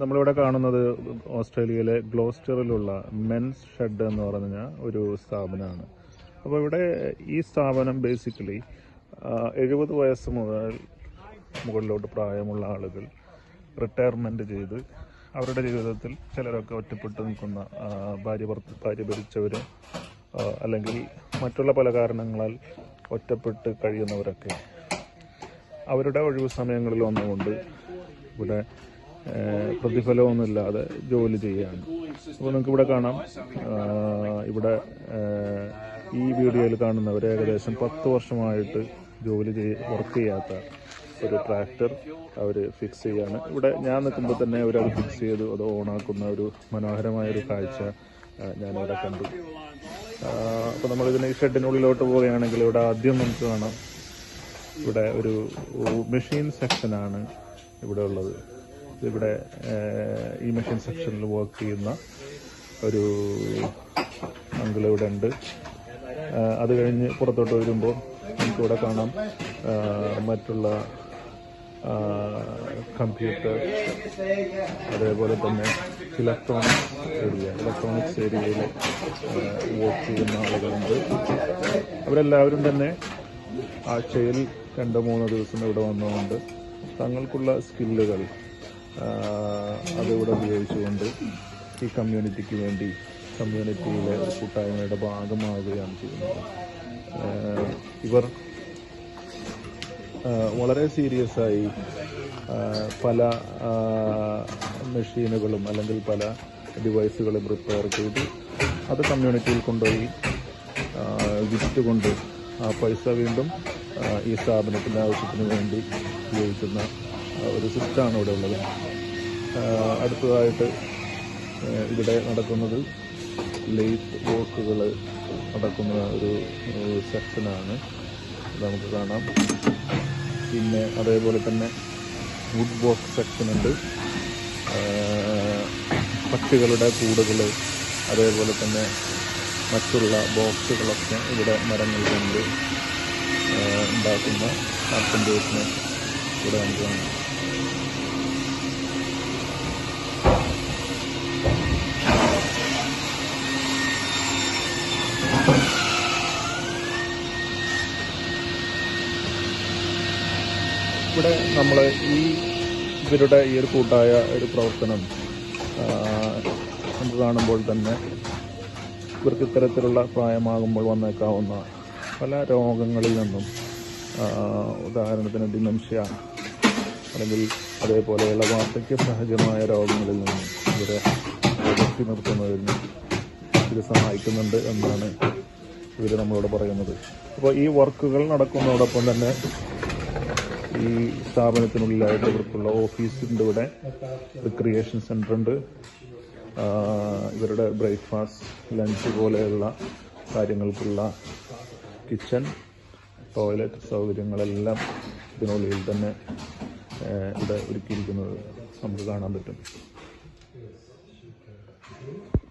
നമ്മളിവിടെ കാണുന്നത് ഓസ്ട്രേലിയയിലെ ഗ്ലോസ്റ്ററിലുള്ള മെൻസ് ഷെഡ് എന്ന് പറഞ്ഞ ഒരു സ്ഥാപനമാണ്. അപ്പോൾ ഇവിടെ ഈ സ്ഥാപനം ബേസിക്കലി എഴുപത് വയസ്സ് മുതൽ മുകളിലോട്ട് പ്രായമുള്ള ആളുകൾ റിട്ടയർമെന്റ് ചെയ്ത് അവരുടെ ജീവിതത്തിൽ ചിലരൊക്കെ ഒറ്റപ്പെട്ടു നിൽക്കുന്ന ഭാര്യ ഭാര്യ ഭരിച്ചവർ അല്ലെങ്കിൽ മറ്റുള്ള പല കാരണങ്ങളാൽ ഒറ്റപ്പെട്ട് കഴിയുന്നവരൊക്കെ. അവരുടെ ഒഴിവ് സമയങ്ങളിൽ വന്നുകൊണ്ട് ഇവിടെ പ്രതിഫലമൊന്നുമില്ലാതെ ജോലി ചെയ്യുകയാണ്. അപ്പോൾ നിങ്ങൾക്ക് ഇവിടെ കാണാം ഇവിടെ ഈ വീഡിയോയിൽ കാണുന്നവർ ഏകദേശം പത്ത് വർഷമായിട്ട് ജോലി ചെയ്യ വർക്ക് ചെയ്യാത്ത ഒരു ട്രാക്ടർ അവർ ഫിക്സ് ചെയ്യാണ് ഇവിടെ ഞാൻ നിൽക്കുമ്പോൾ തന്നെ അവരത് ഫിക്സ് ചെയ്ത് അത് ഓണാക്കുന്ന ഒരു മനോഹരമായ ഒരു കാഴ്ച ഞാനിവിടെ കണ്ടു. അപ്പോൾ നമ്മളിതിന് ഈ ഷെഡിനുള്ളിലോട്ട് പോവുകയാണെങ്കിൽ ഇവിടെ ആദ്യം നമുക്ക് കാണാം. ഇവിടെ ഒരു മെഷീൻ സെക്ഷനാണ് ഇവിടെ ഉള്ളത്. ഇവിടെ ഈ മെഷീൻ സെക്ഷനിൽ വർക്ക് ചെയ്യുന്ന ഒരു അങ്കിൾ ഇവിടെ ഉണ്ട്. അത് കഴിഞ്ഞ് പുറത്തോട്ട് വരുമ്പോൾ നമുക്കിവിടെ കാണാം മറ്റുള്ള കമ്പ്യൂട്ടർ അതേപോലെ തന്നെ ഇലക്ട്രോണിക്സ് ഏരിയ ഇലക്ട്രോണിക്സ് ഏരിയയിൽ വർക്ക് ചെയ്യുന്ന ആളുകളുണ്ട്. അവരെല്ലാവരും തന്നെ ആഴ്ചയിൽ രണ്ടോ മൂന്നോ ദിവസം ഇവിടെ വന്നുകൊണ്ട് തങ്ങൾക്കുള്ള സ്കില്ലുകൾ അതിവിടെ ഉപയോഗിച്ചുകൊണ്ട് ഈ കമ്മ്യൂണിറ്റിക്ക് വേണ്ടി കമ്മ്യൂണിറ്റിയിലെ കൂട്ടായ്മയുടെ ഭാഗമാവുകയാണ് ചെയ്യുന്നത്. ഇവർ വളരെ സീരിയസ് ആയി പല മെഷീനുകളും അല്ലെങ്കിൽ പല ഡിവൈസുകളും റിപ്പയർ ചെയ്ത്. അത് കമ്മ്യൂണിറ്റിയിൽ കൊണ്ടുപോയി വിറ്റുകൊണ്ട് ആ പൈസ വീണ്ടും ഈ സ്ഥാപനത്തിന്റെ ആവശ്യത്തിന് വേണ്ടി ഉപയോഗിക്കുന്ന ഒരു സിസ്റ്റമാണ് ഇവിടെ ഉള്ളത്. അടുത്തതായിട്ട് ഇവിടെ നടക്കുന്നത് ലേറ്റ് വോക്കുകൾ നടക്കുന്ന ഒരു സെക്ഷനാണ്. നമുക്ക് കാണാം. പിന്നെ അതേപോലെ തന്നെ വുഡ് ബോക്സ് സെക്ഷനുണ്ട് പക്ഷികളുടെ കൂടുകൾ അതേപോലെ തന്നെ മറ്റുള്ള ബോക്സുകളൊക്കെ ഇവിടെ മരങ്ങൾ കൊണ്ട് ഉണ്ടാക്കുന്ന കാർപ്പന്റേഴ്സിനെ ഇവിടെ നമുക്ക് കാണാം. ഇവിടെ നമ്മൾ ഈ ഇവരുടെ ഈ ഒരു കൂട്ടായ ഒരു പ്രവർത്തനം നമുക്ക് കാണുമ്പോൾ തന്നെ ഇവർക്ക് ഇത്തരത്തിലുള്ള പ്രായമാകുമ്പോൾ വന്നേക്കാവുന്ന പല രോഗങ്ങളിൽ നിന്നും ഉദാഹരണത്തിന് ഡിമെൻഷ്യ അല്ലെങ്കിൽ അതേപോലെയുള്ള വാർദ്ധക്യ സഹജമായ രോഗങ്ങളിൽ നിന്നും ഇവരെ നിർത്തി നിർത്തുന്നതിന് ഇത് സഹായിക്കുന്നുണ്ട് എന്നാണ് ഇവർ നമ്മളോട് പറയുന്നത്. അപ്പോൾ ഈ വർക്കുകൾ നടക്കുന്നതോടൊപ്പം തന്നെ ഈ സ്ഥാപനത്തിനുള്ളിലായിട്ട് ഇവർക്കുള്ള ഓഫീസുണ്ട് ഇവിടെ റിക്രിയേഷൻ സെന്റർ ഉണ്ട് ഇവരുടെ ബ്രേക്ക്ഫാസ്റ്റ് ലഞ്ച് പോലെയുള്ള കാര്യങ്ങൾക്കുള്ള കിച്ചൺ ടോയ്ലറ്റ് സൗകര്യങ്ങളെല്ലാം ഇതിനുള്ളിൽ തന്നെ ഇവിടെ ഒരുക്കിയിരിക്കുന്നത് നമുക്ക് കാണാൻ പറ്റും.